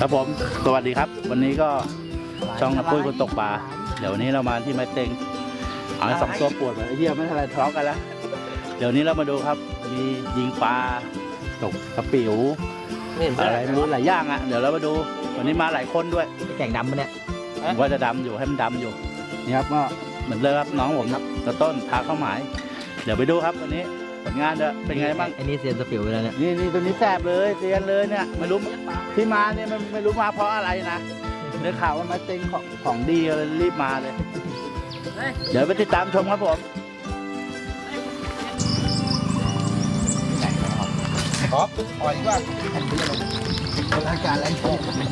ครับผมสวัสดีครับ วันนี้ก็ช่องนักปุ้ยคนตกปลาเดี๋ยววันนี้เรามาที่ไม้เต็งเอาให้สองตัวปวดไปไอ้เหี้ยไม่ทันไรทะเลาะกันแล้วเดี๋ยวนี้เรามาดูครับ มียิงปลาตกกระปิ๋วไม่เห็นอะไรไม่รู้หลายอย่างอะเดี๋ยวเรามาดู วันนี้มาหลายคนด้วยแก่งดำปะเนี่ยผมว่าจะดำอยู่ให้มันดำอยู่นี่ครับก็เหมือนเดิมครับน้องผมครับตะต้นพาเข้าหมาย เดี๋ยวไปดูครับวันนี้ ผลงานเด้อเป็นไงบ้างไอ้นี่เซียนสปิวไปแล้วเนี่ยนี่นี่ตัวนี้แสบเลยเตียนเลยเนี่ยไม่รู้ที่มาเนี่ยไม่ไม่รู้มาเพราะอะไรนะได้ข่าวว่ามาเต็งของของดีเลยรีบมาเลย เดี๋ยวไปติดตามชมครับผมครับปล่อยว่าเป็นอาการอะไรพวกนี่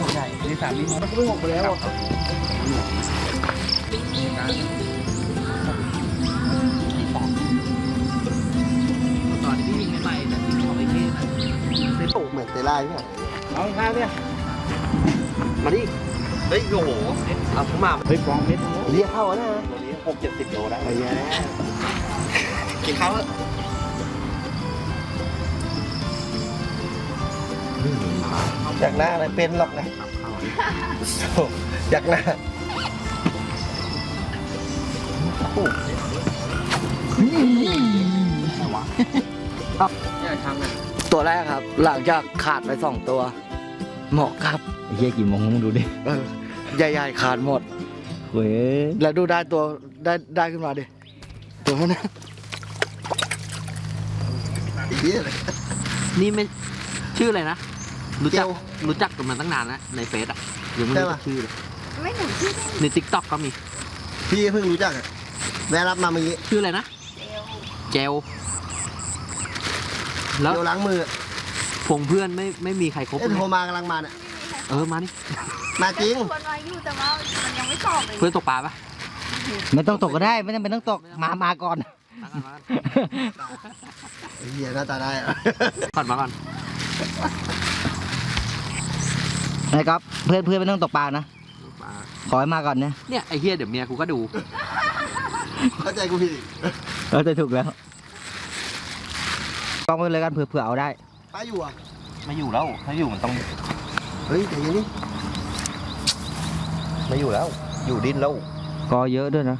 ส่วนใหญ่นี่สามนี่มันก็ไม่หกไปแล้วต เหมือนเตล่าใช่ไหมเอาข้างเนี่ยมาดิ เฮ้ยโอ้โหเอาผมมาเฮ้ยฟองเม็ดเรียกเข้านะตัวนี้หกเจ็ดสิบโลได้ไอ้แย่กินเขาอยากหน้าอะไรเป็นหรอกนะอยากหน้า ตัวแรกครับ หลังจากขาดไปสองตัว เหมาะครับไอ้เหี้ยกี่โมงมึงดูดิเออใหญ่ๆขาดหมด เว้ยแล้วดูได้ตัวได้ได้ขึ้นมาดิตัวนั้นนะนี่ไม่ชื่ออะไรนะ รู้จักรู้จักกันมาตั้งนานแล้วในเฟซอะยังไม่รู้จักชื่อเลยไม่หนูชื่อในทิกตอกก็มีพี่เพิ่งรู้จักอะแม่รับมาเมื่อกี้ชื่ออะไรนะ เจล แล้ว เดี๋ยวล้างมือพงเพื่อนไม่ไม่มีใครครบเอ้ยเลโทรยมากำลังมาเนี่ยเออมานี่มาจริงชวนมาอยู่แต่ว่ามันยังไม่ตอบเลยเพื่อนตกปลาปะไม่ต้องตกก็ได้ไม่จำเป็นต้องตกมามาก่อน มาก่อนมาก่อนไอ้เหี้ยหน้าตาได้อะ ก่อนมาก่อนนะครับเพื่อนเพื่อนไม่ต้องตกปลานะตกปลาขอให้มาก่อนเนี่ยเนี่ยไอ้เฮียเดี๋ยวเมียกูก็ดูเข้าใจกูผิดอีกเราจะถูกแล้ว ต้องไปเลยกันเผื่อเผื่อเอาได้ ป้าอยู่อะไม่อยู่แล้วถ้าอยู่มันต้องเฮ้ยแต่ยังนี่ไม่อยู่แล้ว อยู่ดินแล้วก็เยอะด้วยนะ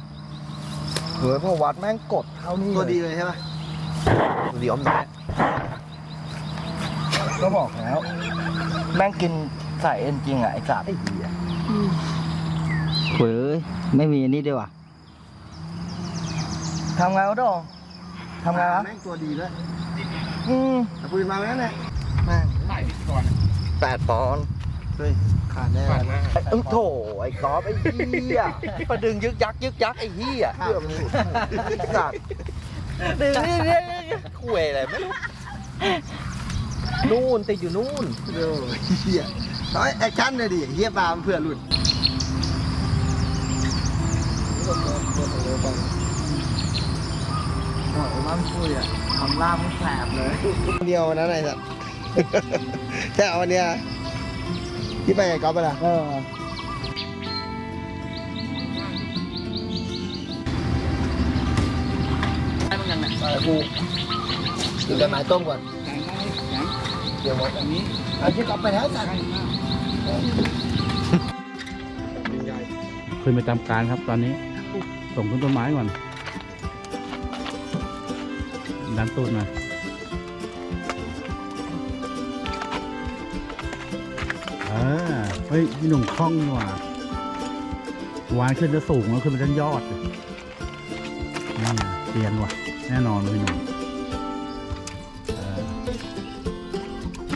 เฮ้ยพอวัดแม่งกดเท่านี้ตัวดีเลยใช่ปะตัวดีออมน้อยก็บอกแล้ว แม่งกินใส่เอ็นจริงอะไอ้สัตว์ไอ้เหี้ยเฮ้ยไม่มีอันนี้ด้วยว่ะทำไงวะดอง ทำไงวะแม่งตัวดีด้วยอืมแต่ปืนมาแล้วเนี่ยแม่งแปดปอนด์เฮ้ยขาดแน่ไอ้โถไอ้กอล์ฟไอ้เหี้ยประดึงยึกยักยึกยักไอ้เหี้ยขาดเลยไอ้สัตว์ดึงนี่นี่คุยอะไรไม่รู้นู่นติดอยู่นู่นโอ้ยเหี้ยต้องแอคชั่นเลยดิเฮียปลามันเผื่อหลุด โอ้ยมันคุยอะทำล่ามันแสบเลยเดียวนะนายสัตว์ แค่เอาอันเนี้ยที่ไปไงก๊อฟไปละเออเออกูดูกันไม้ต้มก่อนเดี๋ยวหมดอันนี้เอาที่ก๊อฟไปแล้วสัตว์ขึ้นไปตามการครับตอนนี้ ส่งขึ้นต้นไม้ก่อน ดันตูดมาเออเฮ้ยพี่หนุ่มคล่องนี่หว่าวางขึ้นจะสูงแล้วขึ้นไปทั้งยอดเลยนี่เตียนว่ะ แน่นอนเลยหนุ่มเออ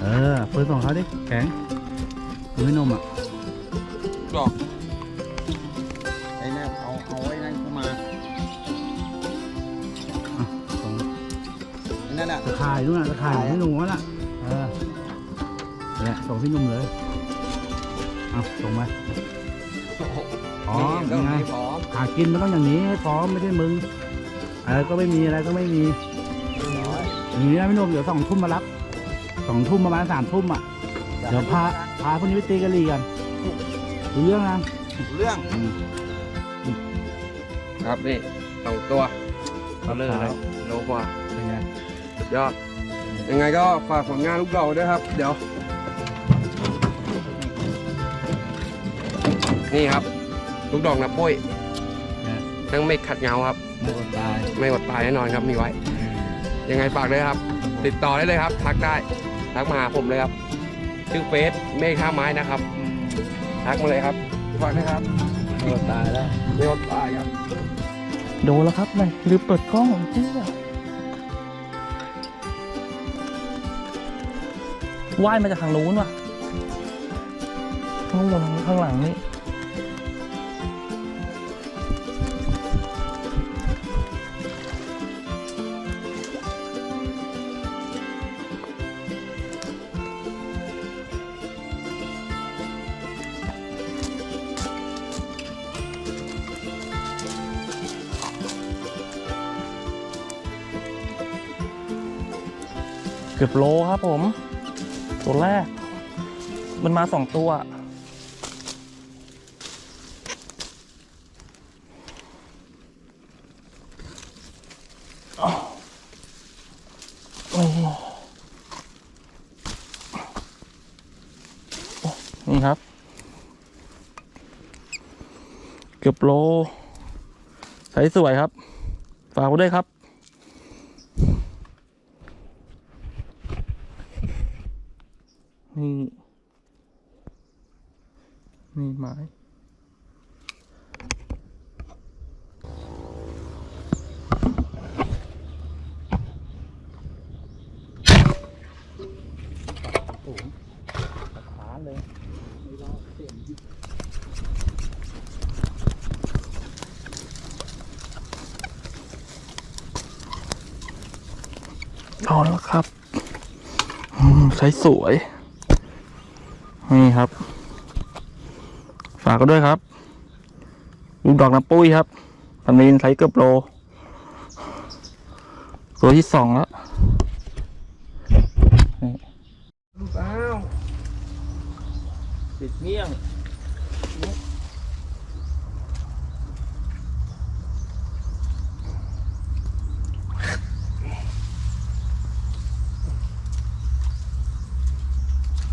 เออปิดส่งเขาดิแข็งดูพี่หนุ่มอะไอ้ ข่ายด้วยนะตะข่ายของพี่หนุ่มวะน่ะเออเนี่ยส่งพี่หนุ่มเลยเอาส่งไปพร้อมยังไงหากินมันต้องอย่างนี้ให้พร้อมไม่ใช่มึงอะไรก็ไม่มีอะไรก็ไม่มีอย่างนี้นะพี่หนุ่มเดี๋ยวสองทุ่มมารับสองทุ่มประมาณสามทุ่มอะเดี๋ยวพาพาพวกนี้ไปตีกะหรี่กันรู้เรื่องนะเรื่องอืมครับนี่สองตัวเขาเลิกเลยโลกว่าเป็นไงสุด ยอด ยังไงก็ฝากผลงานลูกเราด้วยครับ เดี๋ยว นี่ครับ ลูกดอกนะปุ้ยนั่งไม่ขัดเงาครับ ไม่อดตายไม่อดตายแน่นอนครับมีไว้ ยังไงฝากเลยครับ ติดต่อได้เลยครับ ทักได้ ทักมาหาผมเลยครับ ชื่อเฟซเมฆข้าไม้นะครับ ทักมาเลยครับฝากนะครับไม่อดตายแล้วไม่อดตายครับ โดนแล้วครับนายหรือเปิดกล้องของเจ้า ว่ายมาจากทางนู้นว่ะข้างบนข้างหลังนี่เกือบโลครับผม ตัวแรก มันมาสองตัว นี่ครับ เกือบโลใสสวยครับ ฝากไว้ด้วยครับ นี่ นี่ไม้เอนแล้วครับใช้สวย นี่ครับ ฝากก็ด้วยครับ ลูกดอกน้ำปุ้ยครับพันลินไซส์เกือบโลตัวที่สองแล้วนี่ติดเงี้ยง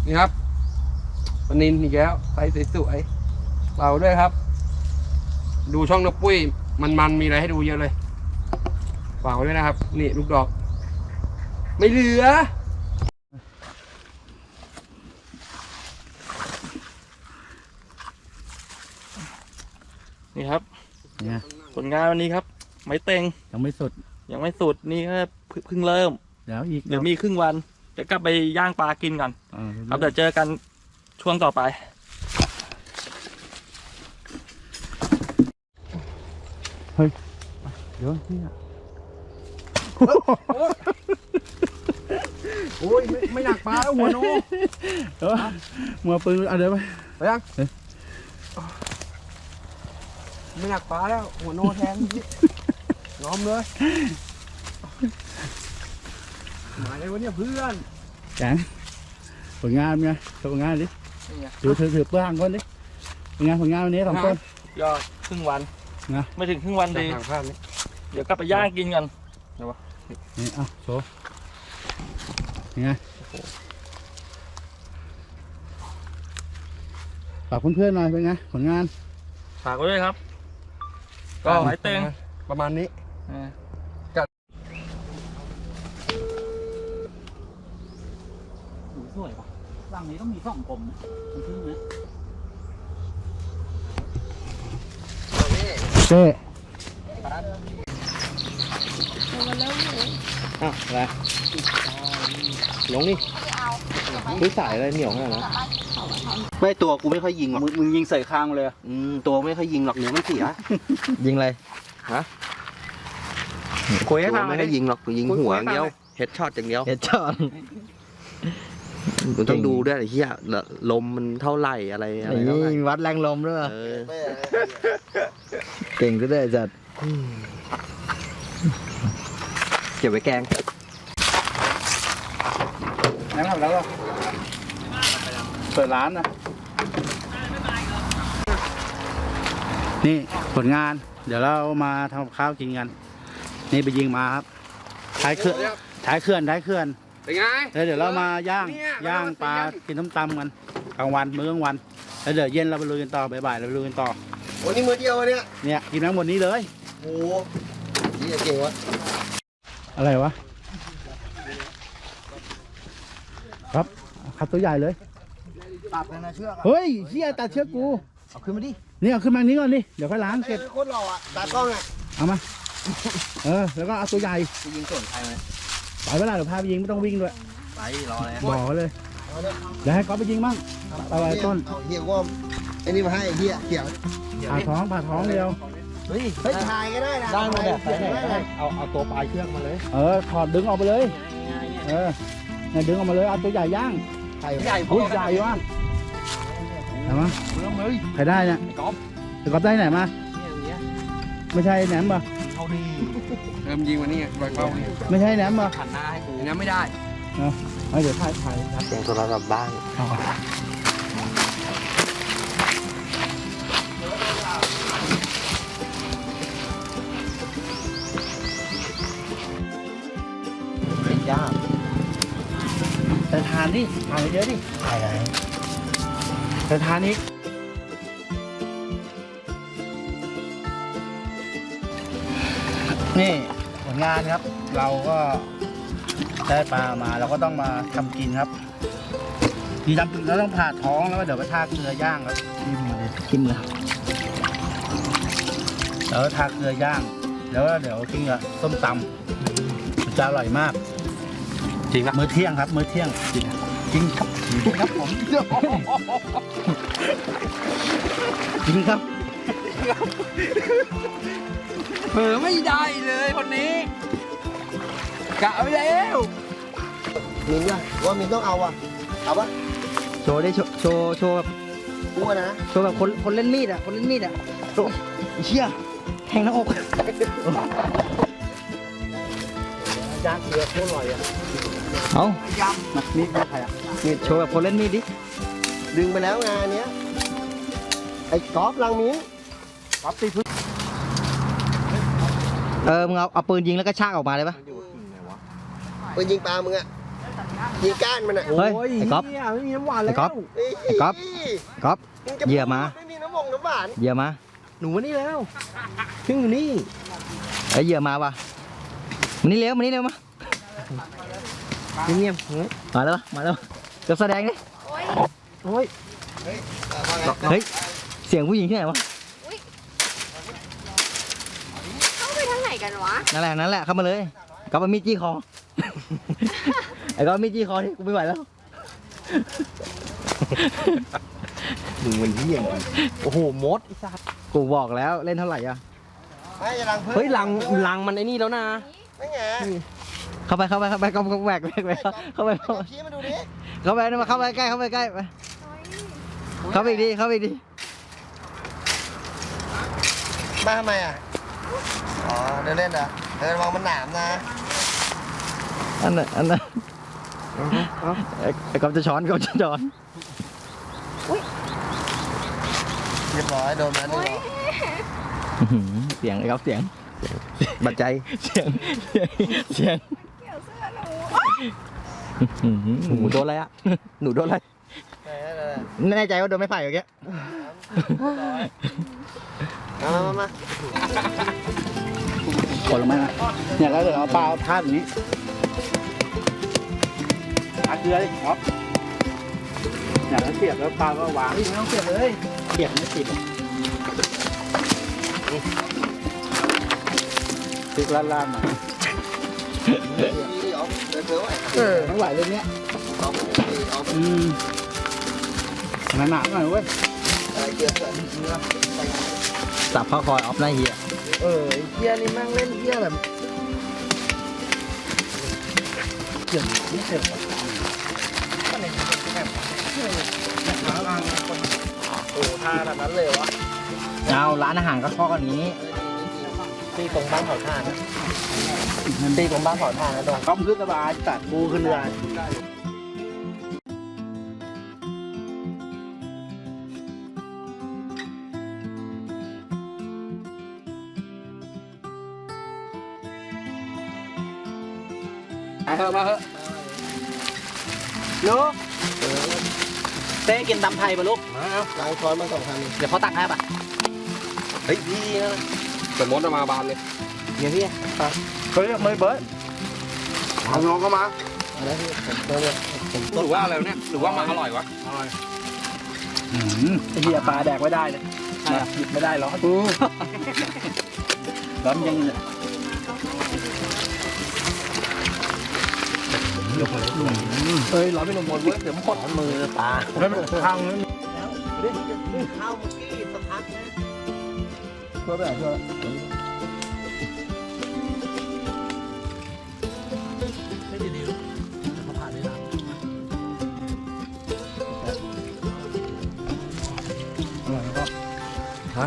นี่ครับปลานินอีกแล้วไซส์สวยๆเปล่าด้วยครับ ดูช่องนกปุ้ย มันๆมีอะไรให้ดูเยอะเลยฝากไว้ด้วยนะครับ นี่ลูกดอก ไม่เหลือ นี่ครับเนี่ยผลงานวันนี้ครับ ไม้เต็งยังไม่สุด ยังไม่สุดนี่ก็เพิ่งเพิ่งเริ่ม เดี๋ยวอีกเดี๋ยวมีครึ่งวัน จะกลับไปย่างปลากินกันเออครับเดี๋ยวเจอกันช่วงต่อไปเดี๋ยวเนี่ยโอ้ยไม่ไม่หนักปลาแล้วหัวโนเออมือปืนเอาเดี๋ยวไปไปยังไม่หนักปลาแล้วหัวโนแทนยอมเลย มาเลยวะเนี่ยเพื่อนแจงผลงานไงโชว์ผลงานดินี่ไงถือถือถือเปลืองก่อนดิผลงานผลงานวันนี้สองคนยอดครึ่งวันนะไม่ถึงครึ่งวันจากดีทางภาพนี้เดี๋ยวกลับไปย่างกินกันนี่เอะโชว์ยังไงฝากเพื่อนๆหน่อยเป็นไงผลงานฝากไว้ด้วยครับ ก็ไม้เต็งประมาณนี้ อ่า สวยป่ะร่างนี้ต้องมีสองกลมนะมันขึ้นนะเจ๊อ้าวอะไรลงนี่ด้วยสายอะไรเหนียวขนาดนั้นไม่ตัวกูไม่ค่อยยิงหรอกมึงมึงยิงใส่คางเลยอืมตัวไม่ค่อยยิงหรอกเนื้อมันเสียยิงอะไรคุยให้ฟังไม่ค่อยยิงหรอกยิงหัวอย่างเดียวเฮดช็อตอย่างเดียวเฮดช็อต มันต้องดูด้วยไอ้เหี้ยลมมันเท่าไหร่อะไรอะไรนี่เท่าไหร่วัดแรงลมด้วยเออเก่งก็ได้จัดเก็บไว้แกงนั่งทำแล้วก็เปิดร้านนะ นี่ผลงาน เดี๋ยวเรามาทำกับข้าวกินกัน นี่ไปยิงมาครับ ท้ายเขื่อนท้ายเขื่อนท้ายเขื่อน เป็นไงแล้วเดี๋ยวเรามาย่างเนี่ยย่างปลาเรามาย่างกินน้ำตำกันกลางวันมื้อกลางวันแล้วเดี๋ยวเย็นเราไปลุยกันต่อบ่ายๆเราไปลุยกันต่อวันนี้มือเดียววะเนี่ยเนี่ยกินทั้งหมดนี้เลยโอ้โหนี่เก่งวะอะไรวะครับขับตัวใหญ่เลยตัดเลยนะเชือกอะเฮ้ยเฮียตัดเชือกกูเอาขึ้นมาดินี่เอาขึ้นมานี้ก่อนดิเดี๋ยวค่อยล้างเก็บโคตรหล่ออะตากล้องอะเอามาเออแล้วก็เอาตัวใหญ่กูยิงส่วนใครมาปล่อยเวลาเดี๋ยวพาไปยิงไม่ต้องวิ่งด้วยไปรอเลยบอกไว้เลยเดี๋ยวให้ก๊อฟไปยิงมั่งไปไว้ต้นเอาเฮียว่าไอ้นี่มาให้ไอ้เฮียเกี่ยวผ่าท้องผ่าท้องเดียวเฮ้ยเฮ้ยถ่ายก็ได้นะได้หมดแบบถ่ายได้เลยเอาเอาตัวปลายเชือกมาเลย เออถอดดึงออกไปเลยเออเนี่ยดึงออกมาเลยเอาตัวใหญ่ย่างถ่ายใหญ่อุ้ยใหญ่ว่ะเห็นไหมใครได้เนี่ยก๊อฟไอ้ก๊อฟได้ไหนมาไม่ใช่แหนมป่ะเริ่มยิงวันนี้ไงปล่อยเป้าเนี่ยไม่ใช่แหนมป่ะหันหน้าให้กูอันนี้ไม่ได้เอาเดี๋ยวถ่ายถ่ายถ่ายเสียงโทรศัพท์บ้างเอาก่อนเป็นยากแต่ทานดิทานเยอะๆดิถ่ายไหนแต่ทานนี้นี่ผล งานครับ เราก็ได้ปลามาเราก็ต้องมาทำกินครับทีทำเราต้องผ่าท้องแล้วก็เดี๋ยวไปทาเกลือย่างครับจิ้มเลยกินเลยแล้วก็ทาเกลือย่าง แล้วก็เดี๋ยวกินกับส้มตำมันจะอร่อยมาก จริงปะมื้อเที่ยงครับ มื้อเที่ยงจริงครับจริงครับผมจริงครับ เผลอไม่ได้เลยคนนี้กะไว้แล้วมินว่ะว่ามินต้องเอาอะเอาปะโชว์ได้โชว์โชว์โชว์แบบกูอะนะโชว์แบบคนคนเล่นมีดอะคนเล่นมีดอะโชว์เชี่ยแทงหน้าอกย่างเกลือโคตรอร่อยอะเอามานี่ใครอะนี่โชว์แบบคนเล่นมีดดิดึงไปแล้วงานเนี้ยไอ้กอล์ฟลังมิ้นป๊อปตีพื้น เออมึงเอาเอาปืนยิงแล้วก็ชากออกมาเลยปะไปยิงปลามึงอะยิงก้านมันอะเฮ้ยไอ้ก๊อฟไม่มีน้ำหวานไอ้ก๊อฟเฮ้ยไอ้ก๊อฟ ก๊อฟ งจะเหยื่อมา ไม่มีน้ำมงน้ำหวานเหยื่อมาหนูมานี่แล้วเพิ่งอยู่นี่ไอ้ยเหยื่อมาว่ะมานี่เร็วมานี่เร็วมาเงียบมาแล้วมาแล้วจะแสดงดิโอ๊ยโอ้ยเฮ้ยเสียงผู้หญิงที่ไหนวะ เข้าไปทางไหน กันวะ นั่นแหละนั่นแหละเข้ามาเลยก๊อฟเอามีดจี้คอ ไอ้ก๊อฟเอามีดจี้คอที่กูไม่ไหวแล้ว มึงมันเหี้ยโอ้โหมดกูบอกแล้วเล่นเท่าไหร่อะไม่จะลังเพิ่มเฮ้ยลังลังมันไอ้นี่แล้วนะ ไม่ไงเข้าไปเข้าไปเข้าไปเข้าไปแหวกแหวกแหวกเข้าไปไอ้เข้ากอไปล์ฟชี้มาดูดิเข้าไปเข้าไปใกล้เข้าไปใกล้ไปเข้าไปอีกดิเข้าไปอีกดิมาทำไมอะ อ๋อเดินเล่นเหรอเดินระวังมันหนามนะอันนั้นอันนั้นไอ้ไอ้ก๊อฟจะช้อนก๊อฟจะช้อน เรียบร้อยโดนมันนี่หรออื้อหือเสียงไอ้ก๊อฟเสียง บัดใจเสียง เสียงเสียงเกี่ยวเสื้อหนูอื้อหือหนูโดนอะไรอะหนูโดนอะไรไหนๆแน่ใจว่าโดนไม่ไผ่เมื่อกี้ๆมามามา กดลงมานะเนี่ยแล้วเดี๋ยวเอาปลาพาดอย่างนี้ทาเกลือดิครับเนี่ยแล้วเสียบแล้วปลาก็วางไม่ต้องเสียบเลยเสียบไม่ติดพลิกล่างๆมานี่เอาเดินเพิ่มไว้เออไม่ไหวเลยเนี้ยเอาเอาอืมหนาๆหน่อยเว้ยอะไรเกี่ยวกับเนื้อสับข้อคอยออฟหน้าเฮีย เออไอ้เหี้ยนี่แม่งเล่นเหี้ยแบบเกี่ยวนิดเดียวโอ้ท่าแบบนั้นเลยวะเอาร้านอาหารก็ข้อกันนี้ตีตรงบ้านเผาถ่านนะตีตรงบ้านเผาถ่านนะดงก้มขึ้นสบายตัดปูขึ้นเรือ อะมาเถอะหนูเต้กินตำไทยปะลูกล้างช้อนมาสองครั้งเดี๋ยวเขาตักให้ปะเฮ้ยพี่นะแต่มดเอามาบานเลยเดี๋ยวพี่เขาเรียกไม่เบิร์ดเอาน้องเข้ามาอะไรพี่ผมเติมเลยผมหรือว่าอะไรวะเนี่ยหรือว่ามาอร่อยวะอืมไอ้เหี้ยปลาแดกไม่ได้เลยหยิบไม่ได้หรอกร้อนยัง เฮ้ยร้อนไม่ลงหมดเว้ยเดี๋ยวมันกดมือปลาแล้วมันข้างนั้นข้าวเมื่อกี้สักพักนะเพื่อแบบเพื่อไม่ดีๆลูกเขาผ่านได้แล้ว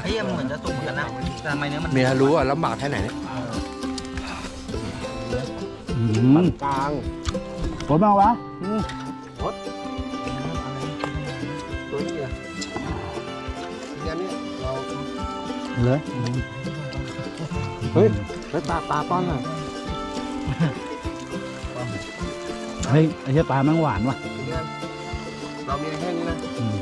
ไอ้ยมันเหมือนจะสุกเหมือนกันนะแต่ทำไมเนื้อมันเมียรู้อะลำบากแค่ไหนเนี่ยอืมกลาง ผลมาวะตัวนี้อะเนี่ยนี่เราเลยเฮ้ยปลาปลาป้อนอะเฮ้ยไอ้เหี้ยปลาแม่งหวานว่ะเนี่ยเรามีแค่นี้นะอืม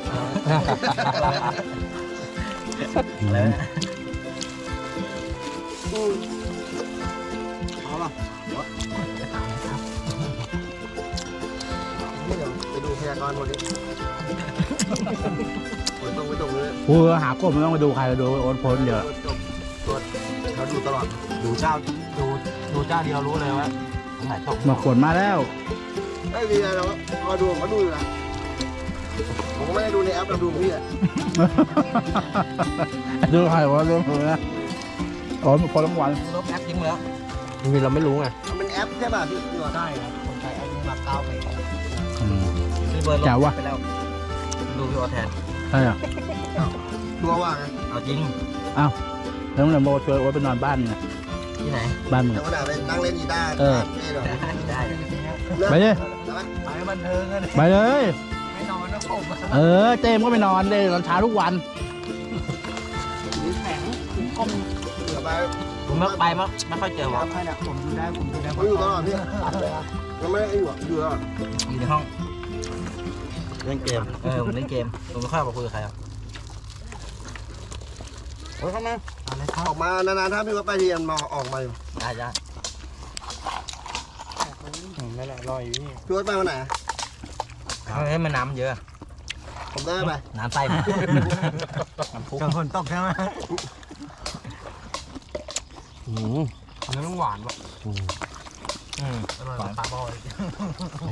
เอาล่ะ ไปดูพยากรณ์วันนี้ฝนตกไม่ตกเลยกูหากบไม่ต้องไปดูใครเลยดูโอนพ้นเดี๋ยวจบตรวจเขาดูตลอด ดูเจ้าดูดูเจ้าเดียวรู้เลยว่าไหนตกมาขนมาแล้วไอ้ดีนะเราเราดูเขาดูอยู่นะผมก็ไม่ได้ดูในแอปเราดูของพี่อะดูใครวะเรื่องมึงนะอ๋อมันคนละวันลบแอปทิ้งแล้วจริงๆเราไม่รู้ไงมันเป็นแอปใช่ป่ะพี่พี่ว่าใช่ครับผมใช้แอปนี้มาเก้าปีแล้วอืมซื้อ เบอร์ลแจ๋วว่ะ ไปแล้วดูพี่ออแทนใช่เหรอตัวว่าไงเอาจริงแล้วมึงเลยโมชวนโอ๊ตไปนอนบ้านเนี่ยที่ไหนบ้านมึงเดี๋ยวอะวันไหนไปนั่งเล่นกีตาร์เออ นี่เหรอได้ไปเลยไปบันเทิงกันไปเลย ไม่นอนนะผมเออ เจมส์ก็ไปนอนเลยนอนเช้าทุกวันเดี๋ยวไปผมไม่ไปไม่ไม่ค่อยเจอวะผมอยู่ตลอดพี่ยังไม่ได้อยู่อะอยู่ตลอดอยู่ในห้อง เล่นเกม เออผมเล่นเกมผมไม่ค่อยออกมาคุยกับใครอะโอ้ยเข้ามาออกมานานๆถ้าพี่ว่าไปเรียนมาออกมาอยู่ได้ได้พี่ว่าไปวันไหนเอาให้มันน้ำเยอะ ผมได้ไปน้ำใต้น้ำพุกลางคนตกใช่ไหมเนื้อมันหวานว่ะอืมอร่อยปลาบอย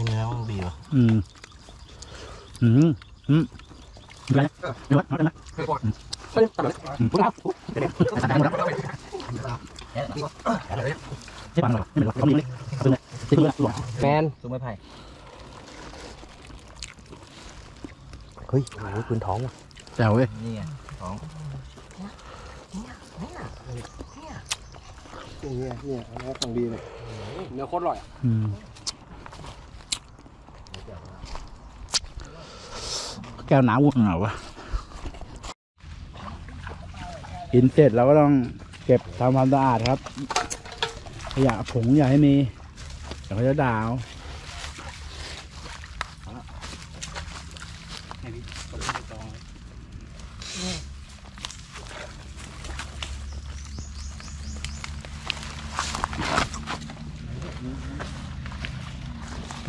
เนื้อมันดีว่ะอืม อืมอืมอะไรเดี๋ยวอะไรนะอืมพูดแล้วเดี๋ยวเดี๋ยวหมดแล้วใช่ปังหรอไม่เป็นไรเขามีเลยเอาไปเลยติดเลยหลวงแมนซุ้มไม้ไผ่เฮ้ยโอ้ยพื้นท้องว่ะแจ๋วเว้ยนี่ไงของเนี่ยเนี่ยอันนี้ของดีเลยเนื้อโคตรอร่อยอะอืม แก้วน้ำวุ่นเหรอวะกินเสร็จเราก็ต้องเก็บทำความสะอาดครับขยะผงอย่าให้มีเดี๋ยวเขาจะด่าเอา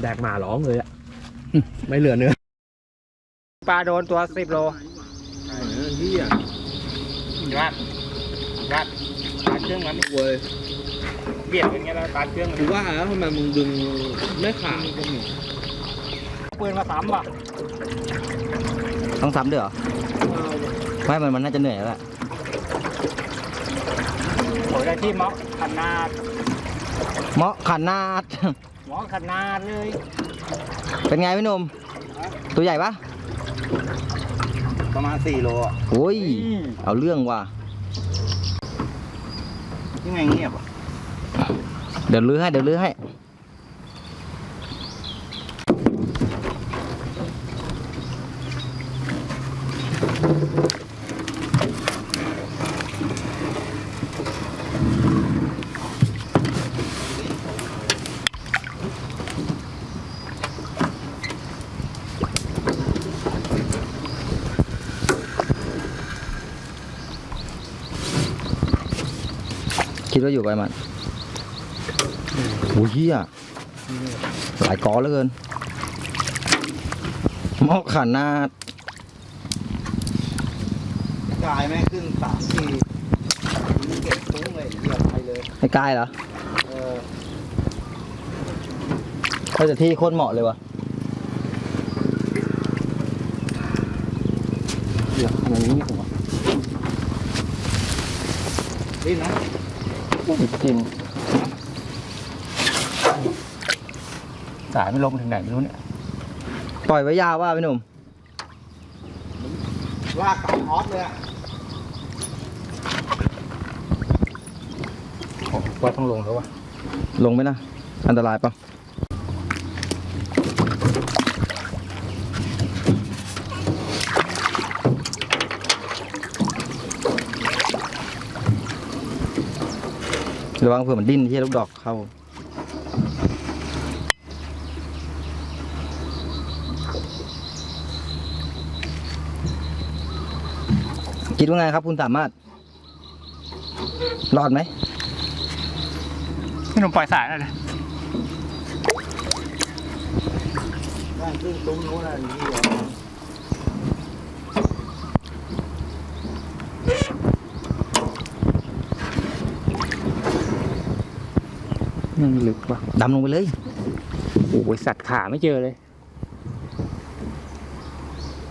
แดกหมาร้องเลยอะ ไม่เหลือเนื้อ ปลาโดนตัวสิบโลเฮียรัดรัดปลาเครื่องมันเว้ยเบียดอย่างเงี้ยแล้วปลาเครื่องมันกูว่าแล้วทำไมมึงดึงไม่ขาดปืนมาซ้ำป่ะต้องซ้ำด้วยเหรอไม่มันมันน่าจะเหนื่อยแล้วแหละโอยได้ที่ม็อกขนาดเหมาะขนาดหมอขนาดเลย เป็นไงพี่หนุ่มตัวใหญ่ปะ ประมาณสี่โลอะโอ้ย เอาเรื่องว่ะยังไงเงียบอะเดี๋ยวลื้อให้ เดี๋ยวลื้อให้ คิดว่าอยู่ไปมันโอ้ยเฮียหลายกอเหลือเกินหมอกขันหน้ากายแม่งขึ้นสามทีเก็บตุ้งเลยเหยียบไปเลยไม่ใกล้เหรอเออก็จะที่โคตรเหมาะเลยวะเดี๋ยวทำไมไม่มีหัวนี่นะ กินสายไม่ลงถึงไหนไม่รู้เนี่ย ปล่อยไว้ยาวว่าพี่หนุ่ม ลากสามออสเลยอะว่าต้องลงแล้ววะ ลงไหมนะ อันตรายปะ ระวังเผื่อมันดิ้นที่ลูกดอกเข้าคิดว่าไงครับคุณสามารถ รอดไหมพี่หนุ่มปล่อยสายหน่อยเลยแม่งขึ้นตุ้งนู้นน่ะอย่างนี้เหร อมันลึกว่ะดำลงไปเลย โอ้ยสัตว์ขาไม่เจอเลย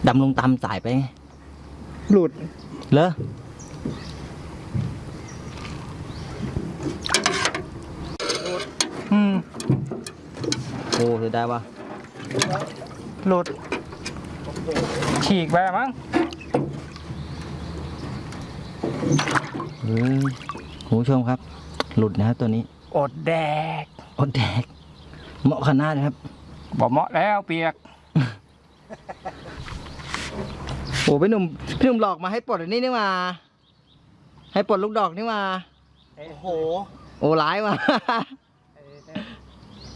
ดำลงตามสายไปไงหลุด เหรอ อืม โอ้เสียดายว่ะหลุด ฉีกไปอะมั้งเฮ้ยคุณผู้ชมครับ หลุดนะครับตัวนี้ อดแดก อดแดก เหมาะขนาดนะครับบอกเหมาะแล้วเปียก โอ้พี่หนุ่มพี่หนุ่มหลอกมาให้ปลดอันนี้นี่มา ให้ปลดลูกดอกนี่มา โอ้โหโอ้ร้ายว่ะ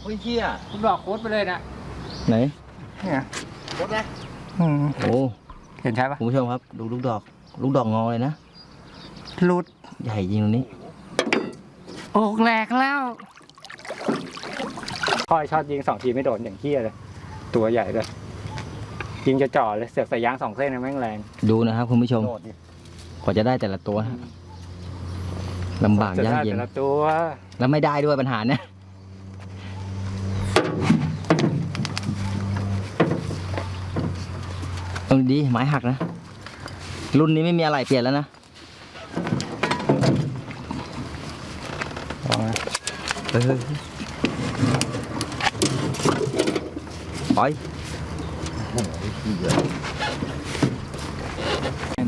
โอ้ยเหี้ยคุณบอกโค้ดไปเลยนะไหน เนี่ยโคตรนะอืมโอ้เห็นใช่ปะคุณผู้ชมครับ ดูลูกดอก ลูกดอกงอเลยนะ หลุด ใหญ่จริงตรงนี้ อกแหลกแล้ว พ่อยชอบยิงสองทีไม่โดนอย่างเกี้ยเลย ตัวใหญ่เลยยิงจะจ่อเลยเสียบสายยางสองเส้นนะแม่งแรงดูนะครับคุณผู้ชม โดดดิกว่าจะได้แต่ละตัวนะลำบากจะยากได้เย็น แต่ละตัวแล้วไม่ได้ด้วยปัญหาเนี่ย เออดีไม้หักนะ รุ่นนี้ไม่มีอะไรเปลี่ยนแล้วนะ เฮ้ยเฮ้ยเฮ้ยปล่อย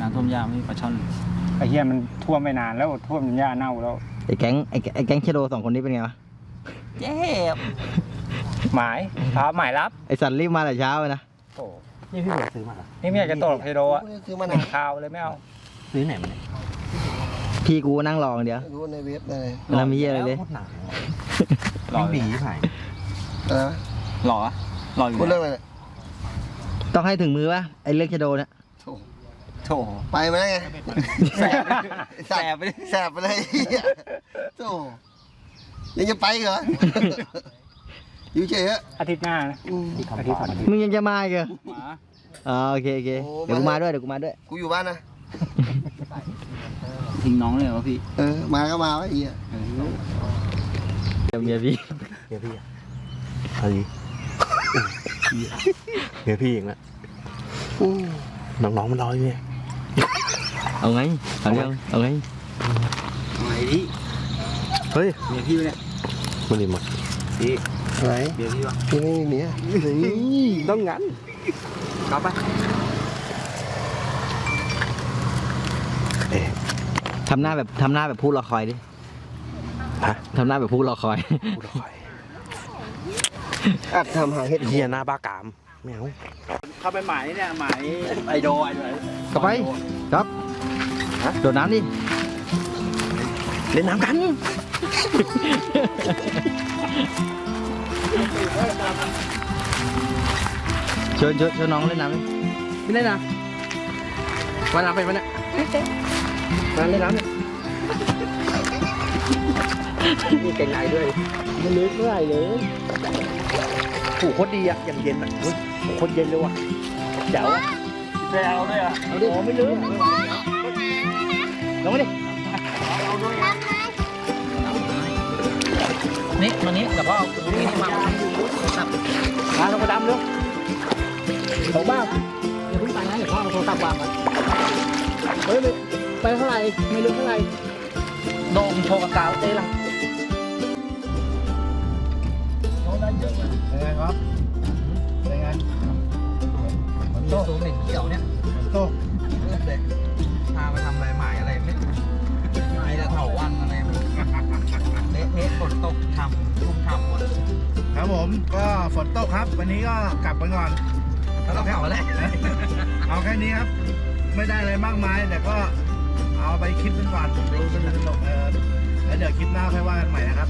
น้ำท่วมยาไม่มีปลาช่อนไอ้เหี้ยมันท่วมไม่นานแล้วท่วมจนหญ้าเน่าแล้วไอ้แก๊งไอ้แก๊งไอ้แก๊งเชโดสองคนนี้เป็นไงวะเจ็บหมายพาหมายรับไอ้สันรีบมาแต่เช้าเลยนะโอ้นี่พี่เบิร์ซื้อมานี่ไม่อยากจะตกเทโดอะซื้อมาไหนคาวเลยไม่เอาซื้อไหนมา พี่กูนั่งรออย่างเดียวดูในเว็บเลยแล้วมีอะไรเลย หล่อดีไผ่อะไรวะหล่อหล่ออยู่พูดเรื่องอะไรเนี่ยต้องให้ถึงมือวะไอ้เรื่องเชโดเนี่ยโถไปมาแล้วไงแสบแสบไปเลยแสบไปเลยเหี้ยโธ่ยังจะไปอีกเหรอ อยู่เฉยอะอาทิตย์หน้านะอืม อาทิตย์สองอาทิตย์มึงยังจะมาอีกเหรออ๋อโอเคโอเคโอ้ เดี๋ยวกูมามาด้วยเดี๋ยวกูมาด้วย กูอยู่บ้านนะ ทิ้งน้องเลยวะพี่ เออ มาก็มาวะไอ้เหี้ยเดี๋ยวเมียพี่เฮ้ยเมียพี่เองละอืมน้องๆมันรออยู่เนี่ยเอาไงเอาเรื่องเอาไงไงพี่เฮ้ยเมียพี่เนี่ยมันดีหมดพี่อะไรเมียพี่วะที่ไม่มีเมียนี่ต้องงั้นกลับไป ทำหน้าแบบทำหน้าแบบพูดรอคอยดิฮะทำหน้าแบบพูดรอคอยกูรอคอยอัดทำหาเห็ดเฮียหน้าบ้ากามไม่เอาเข้าไปหมายเนี่ยหมายไอโดไอโดกลับไป ครับโดดน้ำดิ เล่นน้ำกัน เชิญเชิญเชิญน้องเล่นน้ำดิไม่เล่นนะว่ายน้ำเป็นปะเนี่ย มาเล่นน้ำเนี่ยมีเกงในด้วยไม่ลึกเท่าไหร่เลยถูกโคตรดีอะอย่างเย็นอะเฮ้ยโคตรเย็นเลยว่ะเจ๋วอะแปลเอาด้วยอะเอาดิไม่ลึกลงมาดินี่มานี้เดี๋ยวพ่อเอานี่มามาลงมาดำเร็วตกบ้างอย่าเพิ่งไปนะเดี๋ยวพ่อเอาโทรศัพท์วางก่อนเฮ้ย ไปเท่าไหร่ ไม่ลึกเท่าไหร่โดมโชว์กับกาวเต้ละเป็นไงครับเป็นไงโตสูงหนึ่งเขียวเนี่ยโตเลือดเลยพามาทำอะไรหมายอะไรไม่หมายแต่เถาวันอะไรเละเทะฝนตกทำทุ่มทำหมดครับผมก็ฝนตกครับ วันนี้ก็กลับไปก่อนแล้วต้องเผาอะไรเอาแค่นี้ครับ ไม่ได้อะไรมากมายแต่ก็ เอาไปคลิปนึงก่อนดูสนุกเออแล้วเดี๋ยวคลิปหน้าค่อยว่ากันใหม่นะครับ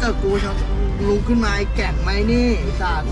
เกิดกูจะลุกขึ้นมาไอ้แก่งไหมนี่ไอ้สัตว์